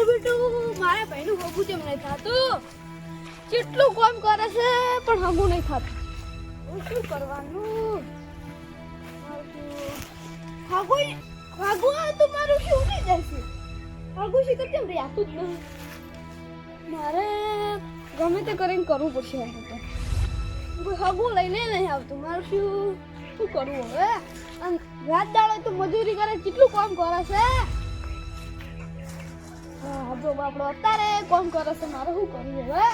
મારું ભાઈનું હગું કેમ નહીં થતું. કેટલું કામ કરે છે, પણ હગું નહીં થતું. હું શું કરવાનું? હગું હગું તો મારું શું નહીં જશે હગું શીખર કેમ રહેતું જ નહીં. મારે ગમે તે કરીને કરવું પડશે હવે હગું લઈને નહીં આવતું. મારું શું શું કરવું હવે? અને રાત દાડો તો મજૂરી કરે, કેટલું કામ કરે છે? હા જો બાપડો અત્યારે કોણ કરે છે, મારે શું કરવું હવે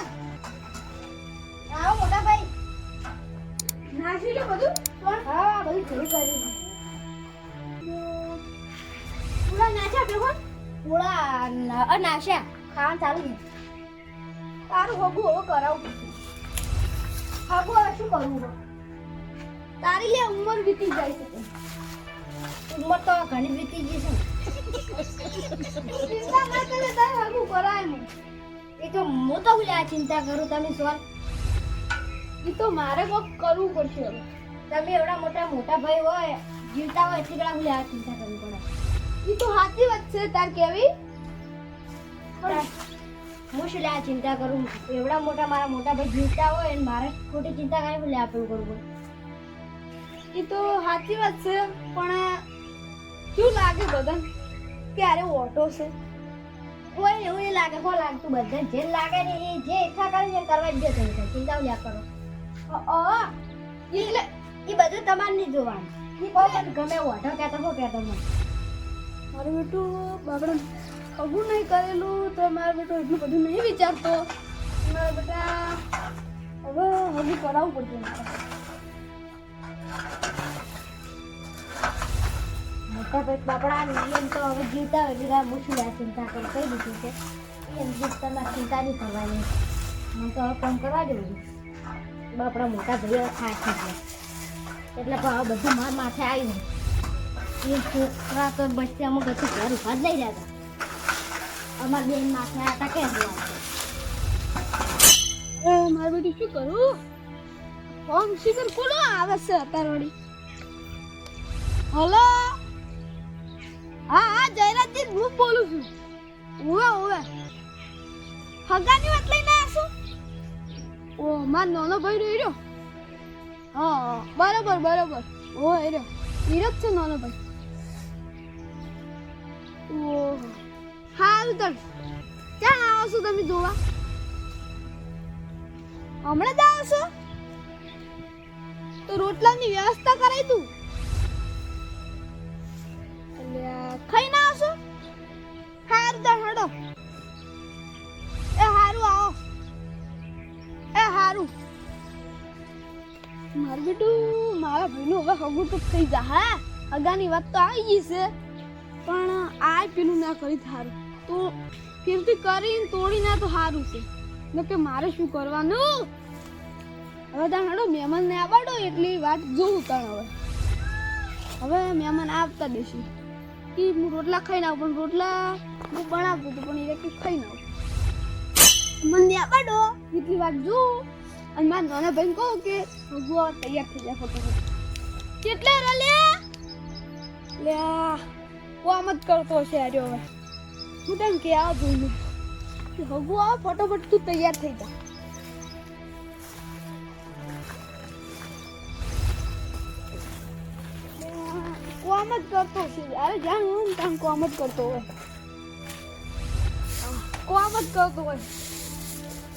આવો, મોટા ભાઈ. નાસી લો બધું. પણ હા, બધું થઈ કર્યું પૂરા નાખ્યા બેહો પૂરા નાશ્યા ખાવાનું ચાલુ નહીં તારું હગું હવે કરાવું હગું હવે શું કરવું તારી લે, ઉંમર વીતી જાય છે. ઉંમર તો ઘણી વીતી ગઈ છે. ચિંતા ના કરે તારે હગું કરાય મને એ તો હું તો ભૂલ્યા ચિંતા કરું તમે સોન એ તો મારે કોક કરવું પડશે તમે એવડા મોટા મોટા ભાઈ હોય જીવતા હોય એટલી ચિંતા કરવી પડે. એ તો સાચી વાત છે તાર કેવી? હું શું લ્યા ચિંતા કરું? એવડા મોટા મારા મોટા ભાઈ જીવતા હોય અને મારે ખોટી ચિંતા કરી ભૂલ્યા આપેલું કરવું એ તો સાચી વાત છે, પણ શું લાગે બધાને ક્યારે ઓટો છે? કોઈ એવું એ લાગે કોઈ લાગતું બધા જે લાગે ને એ જે ઈચ્છા કરે છે કરવા જ જતો હોય. ચિંતા ઉલ્યા કરો. એટલે એ બધું તમારે નહીં જોવાનું. એ કોઈ ગમે ઓટો કહેતો, હો, કહેતો મને મારું બેટું બાપડે ખબર નહીં કરેલું, તો મારું બેટો એટલું બધું નહીં વિચારતો. મારા બેટા, હવે હજી કરાવવું મારે. મોટા ભાઈ બાપડા એમ તો હવે જીવતા હોય એટલે હું શું ચિંતા કરું કઈ દીધું છે. એમ જીત ચિંતા નહીં કરવાની મને તો હવે કામ કરવા દેવું બાપડા મોટા ભાઈ હવે ખાસ ગયા એટલે હવે બધું માર માથે આવ્યું. એ છોકરા તો બચ્ચે અમુક બધું ઘર ઊભા જ લઈ રહ્યા અમારા બેન માથે હતા કે મારું બેટી શું કરું? ફોન શિખર કોનો આવે છે અત્યારે હલો? હા હા, જયરાજજી, હું બોલું છું. ઓવે ઓવે હગાની વાત લઈને આશું ઓ, માર નાનો ભાઈ રહ્યો હા બરોબર બરોબર. ઓ એ રહ્યો છે નાનો ભાઈ. ઓ, હારું તણ ક્યાં આવો છો તમે જોવા? હમણાં જ આવો છો? તો રોટલાની વ્યવસ્થા કરાવી દઉં. ખાઈ ના આવશો? હારું તો હડો. એ હારું આવો. એ હારું. મારું બેટું, મારા ભાઈનું હવે હગું તો થઈ જા, હા? અગાની વાત તો આવી ગઈ છે. પણ આ પેલું ના કરી હારું તો ફિરથી કરીને તોડી ના તો સારું છે. કે મારે શું કરવાનું? હવે તાણ હેડો મહેમાનને આવડો એટલી વાત જોઉં તાણ હવે. હવે મહેમાન આવતા દેશું. કે હું રોટલા ખાઈને આવું, પણ રોટલા હું બનાવતું હતું પણ એ ખાઈ આવું. મને આવડો એટલી વાત જોઉં અને મારા નાના ભાઈ કહું કે ભગવા તૈયાર થઈ જાય ફટોફટ. કેટલે રલે લ્યા કોમ જ કરતો છે આર્યો હવે. હું તને કે આ હગુ આવ ફટોફટ તું તૈયાર થઈ જા. કોમ જ કરતો છે. અરે જ્યાં હું ત્યાં કોમ જ કરતો હોય. કોમ જ કરતો હોય.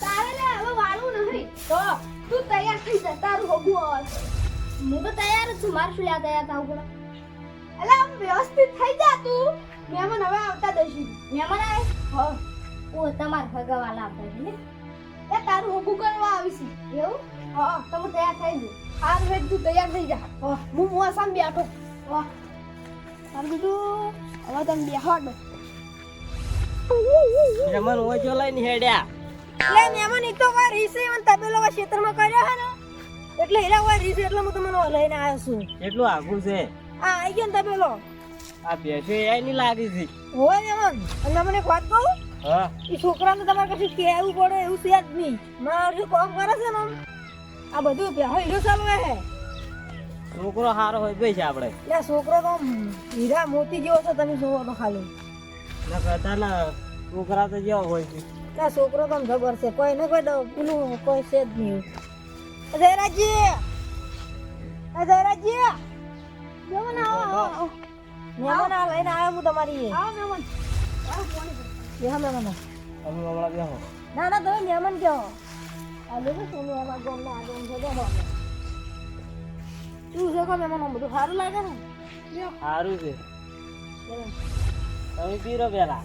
તારે લે, હવે વાળું નહીં. તો, તું તૈયાર થઈ જા, તારું હોગું આવે હું તો તૈયાર જ છું, મારે શું લ્યા તૈયાર થાવું પડે એટલે આમ વ્યવસ્થિત થઈ જા તું. મહેમાન હવે આવતા દઈશું મહેમાન આવે હા ઓ તમાર ભગવાન આવતા છે, ને? એ, તારું હોગું કરવા આવીશ. એવું? હા તમે તૈયાર થઈ જા. હાર વેદ તું તૈયાર થઈ જા. હું મોસામ બેઠો. હા. તારું બીજું હવે તમે બેહાડો મહેમાન હોય જો લઈને હેડ્યા એટલે મહેમાન એક તો વાર રીસે મને તબેલો વા ક્ષેત્રમાં કર્યો હે ને એટલે હીરા વાર રીસે એટલે હું તમને લઈને આવ્યો છું એટલું આઘું છે આ આવી ગયો ને તબેલો આ ભેંસો એ ની લાગી છે હોય મહેમાન અને મને એક વાત કહું હા એ છોકરાને તમારે કશું કહેવું પડે એવું છે જ નહીં મારું કામ કરે છે ને આ બધું બેહો હીરો ચાલુ હે છોકરો સારો હોય ભાઈ છે આપણે. એટલે છોકરો તો હીરા મોતી જેવો છે તમે જોવો તો ખાલી. ના કરતા ના છોકરા તો જેવો હોય છે. ક્યાં છોકરો તો ખબર છે. કોઈ ને કોઈ દઉં પેલું કોઈ છે જ નહીં. જયરાજી આ જયરાજી મહેમાન આવો આવો આવો. આવ્યો હું. તમારી આવો. બેહો તમે હમણાં બેહો. ના ના તમે મહેમાન કહો આ લોકો સોનું મહેમાન ગમના આગળ શું છે કો મહેમાન બધું સારું લાગે ને. લ્યો. સારું છે. તમે પીરો પેલા.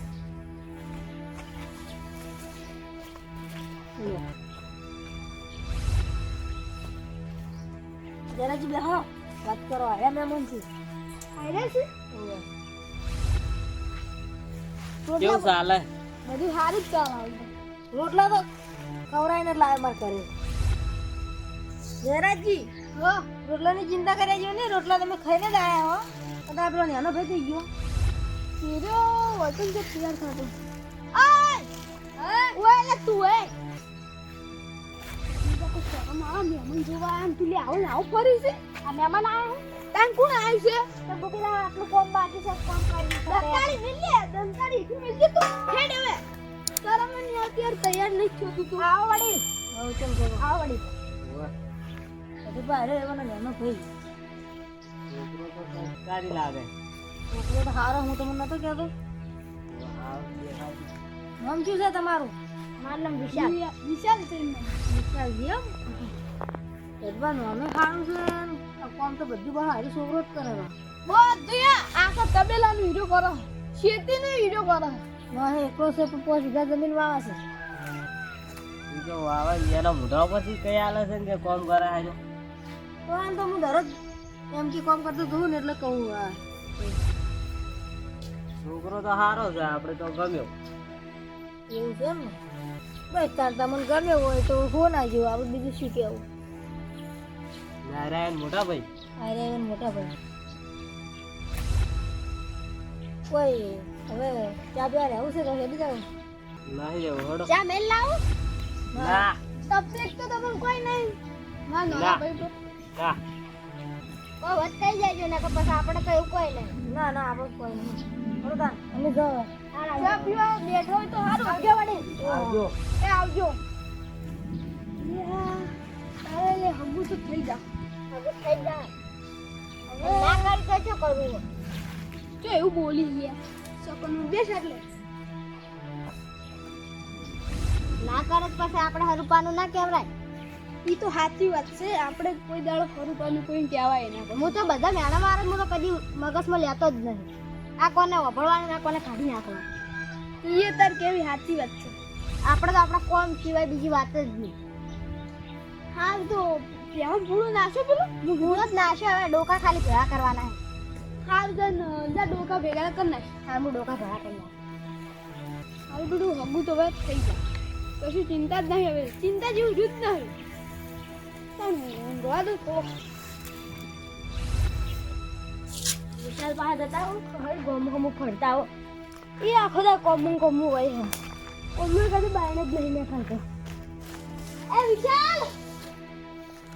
જરાજી બેહો. વાત કરો. આવ્યા મહેમાન છે? આયરા છે કેવું ચાલે? બધું સારું જ ચાલે રોટલા તો ખવડાવીને જ લાવે મારે કરે જરાજી હા. રોટલાની ચિંતા કર્યા જેવું નહીં રોટલા તમે ખાઈને જ આવ્યા હો. તો આપણો નાનો ભાઈ થઈ ગયો. તેરો વચન જે તૈયાર થતો. ઓય તું એ. મહેમાન જોવા આમ તું લે આવો ને આવો ફરી છે. આ મહેમાન આવ્યો તાન કોણ આવ્યું છે? તો બુકીલા આટલું કોમ બાકી છે કોમ કરી દંતારી મિલ લે દંતારી તું મિલ તું. હેડ હવે. તારા મને અત્યારે તૈયાર નથી થતું તું તું. વડી ચલ. આવ વળી. બહાર એવાનો નાનો ભાઈ. સંસ્કારી લાગે. છોકરો તો હારો હું તમને નતો કહેતો. નામ શું છે તમારું? મારું નામ વિશાલ. વિશાલ છે વિશાલ એમ એટલે નામે સારું છે કોમ તો બધું બહાર છોકરો જ કરે. બધું આ તો તબેલાનો હીરો કરો. ખેતીનો હીરો કરો. વાહ એકલો છે પણ પોચ વીઘા જમીન વાવા છે. બીજો વાવે એનો મોઢા પછી કઈ આલે છે ને કે કોમ કરે છે તો આમ તો હું દરરોજ એમ કે કામ કરતો જોઉં ને એટલે કહું આ છોકરો તો સારો છે આપણે તો ગમ્યો. એવું છે એમ ને? બસ તાર તમને ગમ્યો હોય તો ફોન આવજો આપણે બીજું શું કહેવું? નારાયણ મોટા ભાઈ નારાયણ મોટા ભાઈ કોઈ હવે ચા પીવા રહેવું છે તો હેડી જાવ નહીં જવું હડો. ચા મેલ લાવું? ના. તકલીફ તો તમને કોઈ નહીં. ના. ના. ભાઈ ના કોઈ વધ થઈ જાય ને પછી આપણે તો એવું કોઈ નહીં. ના ના આપણે કોઈ નહીં. બરોબર અમે જાઓ. ચા પીવા બેઠો હોય તો સારું આવજો વળી. આવજો. એ આવજો. અરે તો થઈ જા. હવે થઈ જાય. હવે ના કરી તો શું કરવું? જો એવું બોલી ગયા સપનું બેસ એટલે. ના કરે પછી આપણે હરુપાનું ના કહેવાય. ઈ તો સાચી વાત છે. આપણે કોઈ દાડો ખરું તો કોઈ કહેવાય ના. હું તો બધા મેળા મારે હું તો કદી મગજમાં લેતો જ નહીં. આ કોને વભળવાનું, આ કોને કાઢી નાખવાનું? એ તાર કેવી સાચી વાત છે. આપણે તો આપણા કોમ સિવાય બીજી વાત જ નહીં. હા, તો ત્યાં ભૂળું નાશો પેલું? હું જ નાશે, હવે ડોકા ખાલી ભેળા કરવાના હાલ ગન જા ડોકા ભેગા કર નાખ હા, હું ડોકા ભેગા કરી નાખ હાલ બધું હગું તો હવે થઈ જાય. કશું ચિંતા જ નહીં, હવે ચિંતા જેવું જ નહીં પણ ઊંઘવા દો તો વિશાલ પાસે જતા હો હવે ગોમ ગોમ ફરતા હો એ આખો દા કોમું કોમું હોય છે કોમું કદી બાયણે જ નહીં દેખાતો એ વિશાલ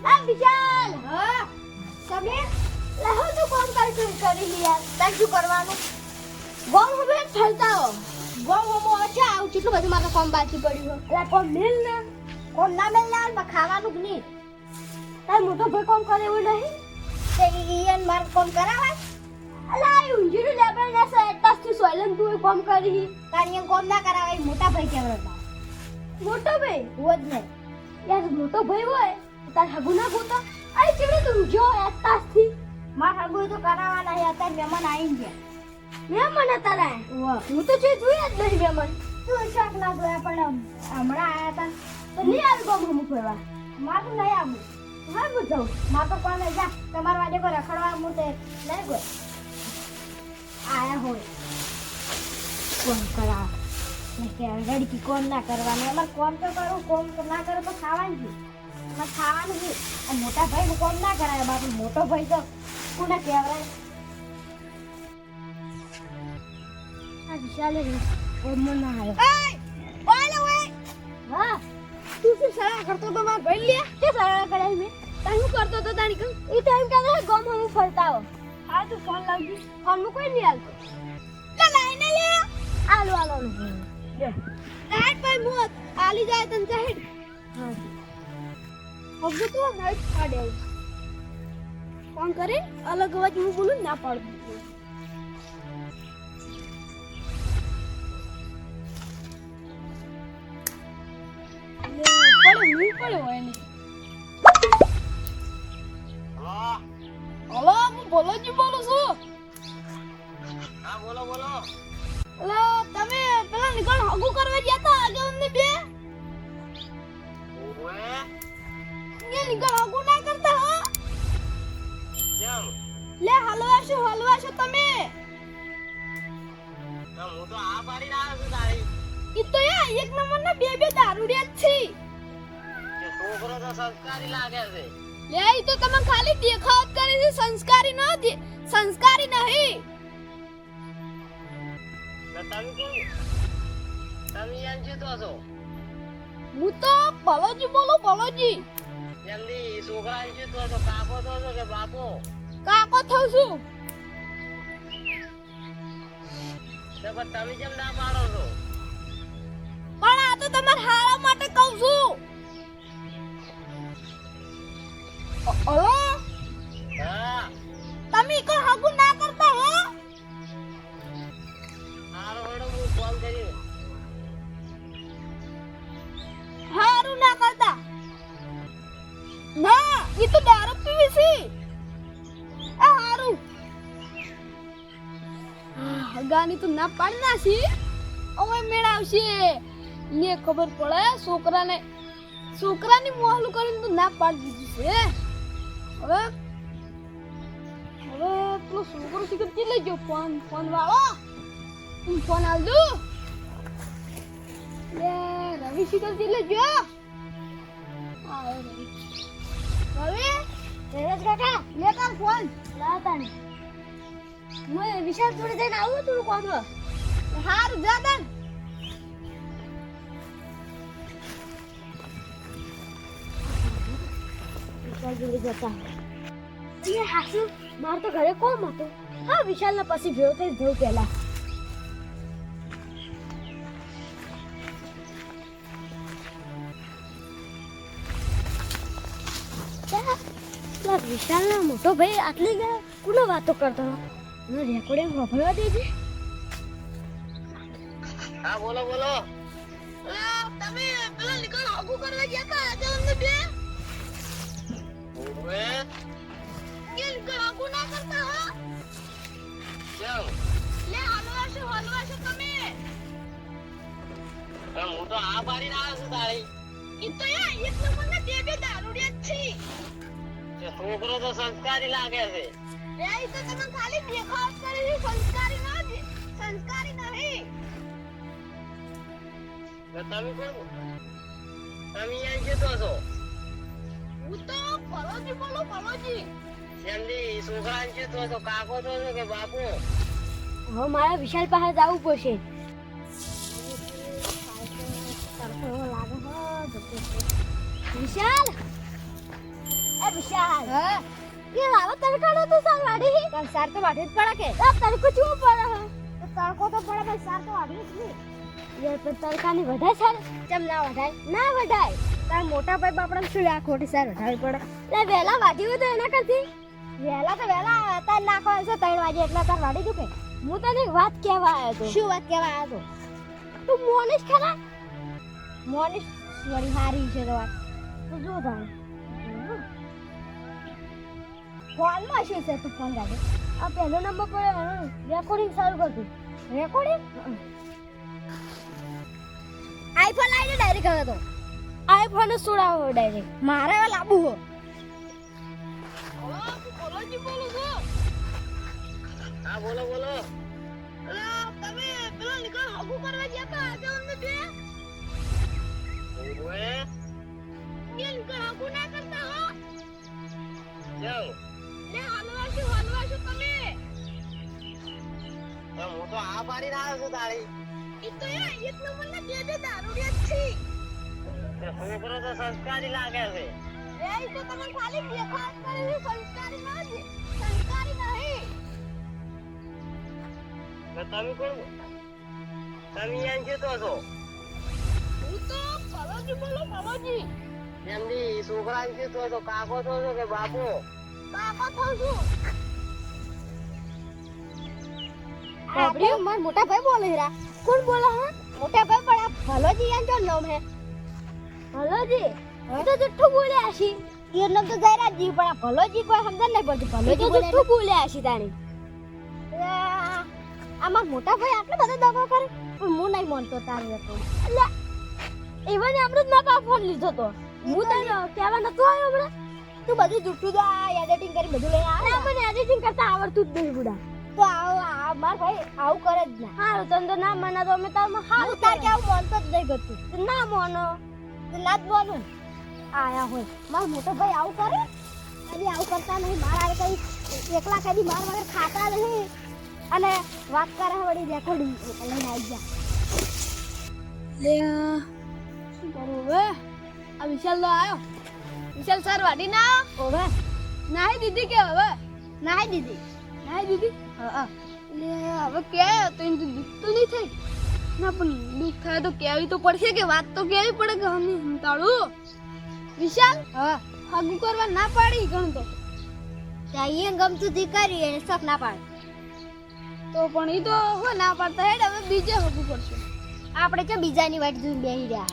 એ વિશાલ હા સમીર લહો તું કોમ કરી કરી કરી યાર તાર શું કરવાનું ગોમ હવે ફરતા હો ગોમ હમો ખાવાનું નહીં? તાર મોટો ભાઈ કોમ કરે એવું નહીં? તે ઈયન માર કોમ કરાવે? અલા આ ઊંજીનું લેબલ ના એટલાસ એટલાથી સોયલન તું કોમ કરી. તારી કોમ ના કરાવે મોટા ભાઈ કેવડતા મોટો ભાઈ? હોત ને યાર મોટો ભાઈ હોય તો તાર હગુ ના ગોતો. અરે ચીવડે તું જો એટલાથી માર હગુ તો કરાવવાના છે અત્યારે મહેમાન આવી ગયા. મેં મને તારા? હું તો જે જોયા જ નહીં મહેમાન. તું શાક ના જોયા પણ હમણાં આયા હતા. તો નહીં આવી ગમ હમું ફરવા મારું નહીં આવું. હા હું જાઉં તો કોને જા તમારા વાડે કોઈ રખડવા હું તે નહીં કોઈ આયા હોય. કોણ કરા? કે રડકી કોમ ના કરવાની? અમારે કોમ તો કરું કોમ તો ના કરે તો ખાવાનું છે. અમારે ખાવાનું છે. અને મોટા ભાઈ કોમ ના કરાય બાપુ મોટો ભાઈ તો કોને કહેવાય? આ વિશાલે કોમ ના આવ્યો. ઓય ઓલે ઓય! હા. તું શું સલાહ કરતો તો માર ભાઈ લે કે સલાહ કરાય મે? તાર હું કરતો તો તાણી કમ એ ટાઈમ કાલે ગમ હું ફરતા હો. હા તું ફોન લાવજી. ફોનમાં કોઈ નહીં હાલતો. લે લાઈને લે. આલો આલો લે. રાઈટ ભાઈ મોત. આલી જાય તન ચાહેડ હા. હવે તો નાઈટ પાડે ફોન કરે? અલગ અવાજ હું બોલું ના પાડું. હોય ને હલો હું ભોલોજી બોલું છું હા બોલો બોલો એટલે તમે. પેલા હગું કરવા ગયા હતા આગળ બે ઓવે એ નીકળ હગું ના કરતા હો કેમ? લે હલવા છો હલવા છો તમે હું તો આ પાડીને આવ્યો છું તારી. ઈ તો યા એક નંબરના બે બે દારૂડિયા છે. કે છોકરો તો સંસ્કારી લાગે છે. લે ઈ તો તમે ખાલી દેખાવત કરે છે સંસ્કારી ન સંસ્કારી નહીં. તમે કેમ? તમે એમ છે છો? હું તો ભલોજી બોલું ભલોજી. જલ્દી છોકરા છે છો કાકો તો છો કે બાપો? કાકો થઉં છું. તમે કેમ ના પાડો છો? પણ આ તો તમારા હારા માટે કહું છું. હલો હા તમે કોઈ હગું ના કરતા હો હારો હેડો હું ફોન કરી હારું ના કરતા ના ઈ તો દારૂ પીવી છે આ હારું હગાની તો ના પાડી નાખી હવે મેળ આવશે ને ખબર પડે છોકરાને છોકરાની મોહલું કરીને તો ના પાડી દીધી છે હવે? હવે પેલો છોકરો શીખર કેટલે ગયો? ફોન ફોન વાળો? ફોન આવજો લે રવિ કેટલે ગયો? આયો રવિ. જયરાજ કાકા, લે તાર ફોન. લાવતા ને હું વિશાલ જોડે જઈને આવું થોડું કોમ હારું, જા તાન જોડે જતા એ હાસુ માર તો ઘરે કોમ હતું હા વિશાલ ના પછી ભેળો થઈ જવું પેલા વિશાલ ના મોટો ભાઈ આટલી ગયા કોનો વાતો કરતો એનો રેકોર્ડિંગ વાપરવા દેજે હા બોલો. બોલો તમે પેલા નીકળ આગુ કરવા ગયા હતા, આજે અમને બે. કરતા હો કેમ લે હલવા છો હલવા છો તમે તો હું તો આ પાડીને આવ્યો છું તારી ઈ તો યા એક નંબરના બે બે દારૂડિયા છે કે છોકરો તો સંસ્કારી લાગે છે એ ઈ તો તમે ખાલી દેખાવ કરે છે સંસ્કારી ના સંસ્કારી નહીં તમે કોણ તમે અહીં કેતો છો હું તો ફરોજી બોલું ફરોજી શેમજી છોકરાને શું થયો તો કાકો થયો કે બાપુ? હવે મારે વિશાલ જવું પડશે. વિશાલ? એ વિશાલ. હા? કે લાવો તડકાનો તો સાર વાડી. પણ સાર તો વાડી જ પડે કે? આ તડકો શું પડે તો તડકો તો પડે સાર તો વાડી જ નહીં. યાર પણ તડકાની વધારે સાર. કેમ ના વધાય? ના વધાય. તાર મોટા ભાઈ બાપડા શું આ ખોટી સાર ઉઠાવી પડે? લે વેલા વાટી હોય તો એના કરતી વેલા તો વેલા તાર નાખવા છે ત્રણ વાગે એટલે તાર વાડી દુખે હું તને વાત કહેવા આવ્યો તો. શું વાત કહેવા આવ્યો તો? તું મોનિશ ખરા? મોનિશ વળી હારી છે તો વાત. તું જો તારે. ફોનમાં શું છે તું ફોન લાગે આ પહેલો નંબર પર રેકોર્ડિંગ ચાલુ કરતું રેકોર્ડિંગ આઈફોન લાવીને ડાયરેક્ટ હવે તો. આઈફોન સુડાવો ડાયરેક્ટ મારે લાબુ લાવવું હો બોલું બોલો. બોલો તમે પેલા નીકળ હગું કરવા ગયા હતા આજે અમને બે. ઓવે કે નીકળ હગું ના કરતા હો. લે તમે. તો હું તો આ પાડી ના છું તારી ઈ તો યા એક દારૂડિયા છે. કે છોકરો તો સંસ્કારી લાગે છે તમે કોણ તમે એમ શું તો છો હું તો ભલોજી બોલો છો કે બાપુ કાકા થો છું આપણે માર મોટા ભાઈ બોલે કોણ બોલે હા મોટા ભાઈ પણ આ ભલોજી એમ જો નામ હે ભલોજી એ તો જુઠ્ઠું બોલ્યા છી. એનો તો તો જયરાજી પણ આ ભલોજી કોઈ સમજણ નહીં પડતી. ભલોજી બોલે જુઠ્ઠું બોલ્યા છી તાણી. આમાં મોટા ભાઈ આટલો બધો દગો કરે? પણ હું નહીં માનતો તારી હતો એટલે એવા ને આપણે ના પા ફોન લીધો તો. હું તને કહેવા નતો આવ્યો હમણાં? તું બધું જુઠ્ઠું તો આ એડિટિંગ કરી બધું લઈ આવે ના મને એડિટિંગ કરતા આવડતું જ નહીં બુડા. તો આવો આ માર ભાઈ આવું કરે જ ના. હારું તને તો ના મને તો અમે તાર હારું તાર કે આવું માનતો જ નહીં ગતું ના માનો. તો બોલું. આયા હોય. મારો મોટો ભાઈ આવું કરે? કદી આવું કરતા નહીં. મારા કઈ એકલા કદી માર વગર ખાતા નહીં. અને વાત કરે વળી રેકોર્ડિંગ. લઈને આવી ગયા. લે શું કરું હવે? આ વિશાલ તો આવ્યો વિશાલ સર વાડી ના? ઓવે. નાહી દીધી કે હવે? નાહી દીધી. નાહી દીધી? હા લે હવે કે તો એને તો દુઃખ તો નહીં થાય ના પણ દુઃખ થાય તો કહેવી તો પડશે કે વાત તો કહેવી પડે કે અમે સંતાડું વિશાલ? હા. હગું કરવા ના પાડી ગણ તો ત્યાં ગમતું તી કરી એને શોખ ના પાડે. તો પણ એ તો હો ના પાડતા હેડ હવે બીજે હગું કરશે આપણે કે બીજાની વાટ જોઈને બેહી રહ્યા?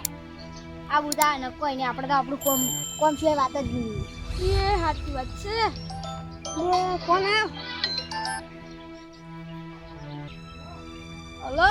આ બધા ન કોઈ નહીં આપણે તો આપણું કોમ કોમ સિવાય વાત જ નહીં એ સાચી વાત છે. કોણ આવ્યો? હલો?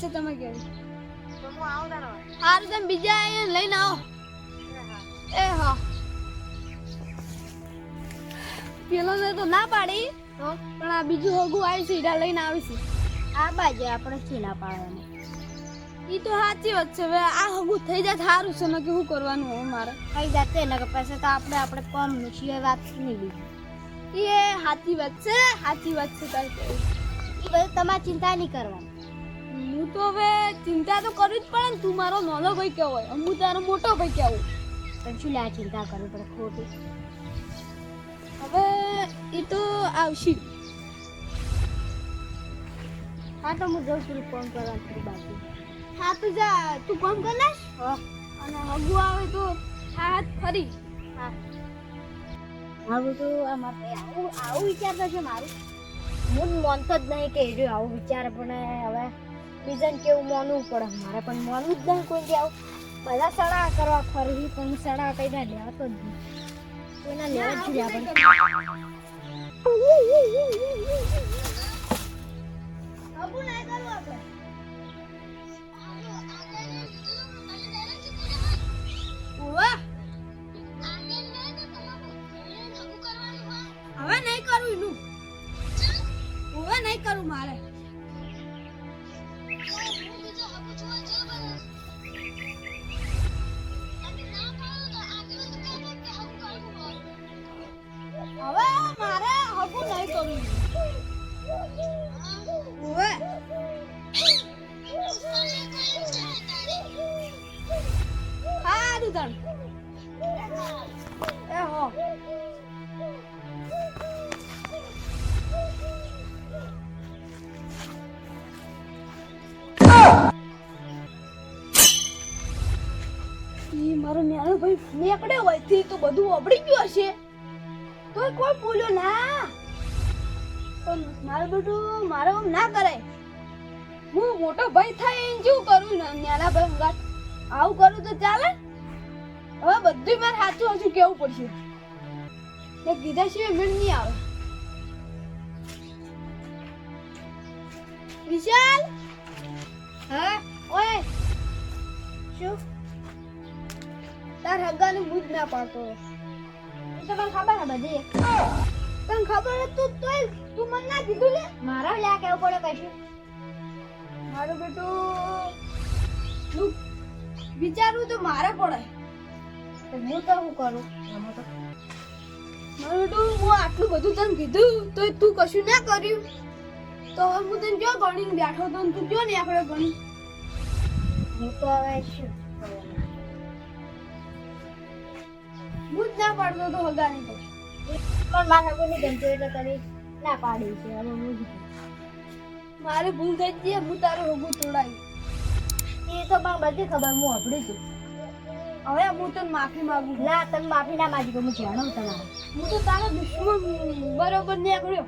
સાચી છે તમે કેવી હારું તમે બીજા અહીંયા લઈને આવો. એ હા. પેલો ને તો ના પાડી પણ આ બીજું હગું આવી છે ઈડા લઈને આવીશું આ બાજુ આપણે શું ના પાડવાનું. એ તો સાચી વાત છે હવે આ હગું થઈ જાય સારું છે નક્કી કે શું કરવાનું હોય મારે? કઈ જાતે ને પૈસા તો આપણે આપણે કોમ સિવાય વાત નહીં લીધી. એ સાચી વાત છે સાચી વાત છે તારી. એ બધું તમારે ચિંતા નહીં કરવાની. હું તો હવે ચિંતા તો કરવી જ પડે ને તું મારો નાનો ભાઈ કેવો હોય હું તારો મોટો ભાઈ કેવો પણ શું લે ચિંતા કરવી પડે ખોટી. હવે એ તો આવશે. હા તો હું જઉં છું ફોન કરવાનું થોડી બાકી હા તો જા તું ફોન કર લે હા. અને હગુ આવે તો હાથ ફરી હા. મારું તો આ મારે આવું આવું વિચારતો છે મારું. હું માનતો જ નહીં કે એ આવું વિચાર પણ હવે બીજાને કેવું માનવું પડે? મારે પણ માનવું જ નહીં કોઈ જાવ બધા સડા કરવા ફરી પણ સડા કઈ ના લેવા તો કોઈના લેવા જ આપણે. ઓવા હવે નહીં કરું એનું. હવે નહીં કરું મારે. એ હો ઈ મારો ન્યાનો ભાઈ નીકળ્યો હોયથી તો બધું અબડી ગયું હશે તો કોઈ બોલ્યો ના તો મારું મારે આમ ના કરાય. હું મોટો ભાઈ થાય શું કરું? ને ન્યાના ભાઈ અંગાત આવું કરું તો ચાલે? હવે બધું મારે સાચું હજુ કેવું પડશે? ને કીધા સિવાય મેળ નહીં આવે. વિશાલ? હા? ઓય! શું? તાર હગાનું મુજ ના પાડતો તમારે ખબર ને બધી. તને ખબર હતું તોય તું મને ના કીધું લે? મારા લ્યા કેવું પડે કશું? મારું બેટું તું વિચારવું તો મારે પડે. તો હું તો શું કરું? એમાં તો. મારું બેટું હું આટલું બધું તને કીધું તોય તું કશું ના કર્યું? તો હવે હું તને જો ભણીને બેઠો તો તું જો નહીં આપણે ભણી? હું તો હવે શું હું જ ના પાડતો તો નહીં તો. પણ મારા કોઈ ગમતું એટલે કરી ના પાડી છે. હવે હું મારે ભૂલ થઈ જ હું તારું હોગું તોડાયું એ તો પણ બધી ખબર હું અભડી છું. હવે હું તને માફી માંગુ ના તને માફી ના માગી હું જાણું તમારે. હું તો તારો દુશ્મન બરોબર નહીં નીકળ્યો.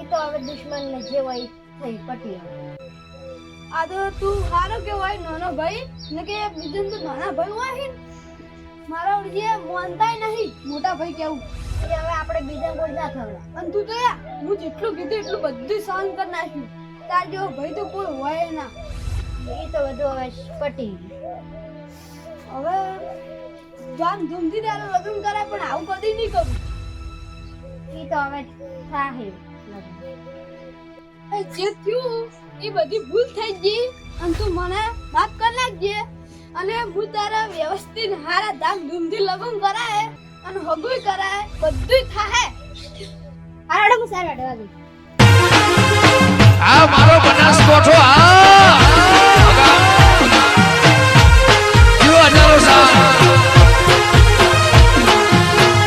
એ તો હવે દુશ્મન ને જે હોય થઈ પટી આ તો તું સારો કેવાય નાનો ભાઈ. ને કે બીજું તો નાના ભાઈ હોય. મારા જે માનતાય નહીં, મોટા ભાઈ કેવું? કે હવે આપણે બીજા કોઈ ના ખવડાવે. અને તું તો હું જેટલું કીધું એટલું બધું સહન કરી નાખ્યું. તાર જેવો ભાઈ તો કોઈ હોય ના. એ તો બધું હવે પટી હવે જાન ધૂમથી તારે લગ્ન કરાય, પણ આવું કદી નહીં કરું. એ તો હવે થાહે. જે થયું, એ બધી ભૂલ થઈ ગઈ. અને તું મને માફ કરી નાખજે. અને હું તારા વ્યવસ્થિત હારા ધામ ધૂમથી લગ્ન કરાય અને હગુય કરાય બધું થાહે. હાલો મુસાર વાડવા દે. આ મારો બનાસકોઠો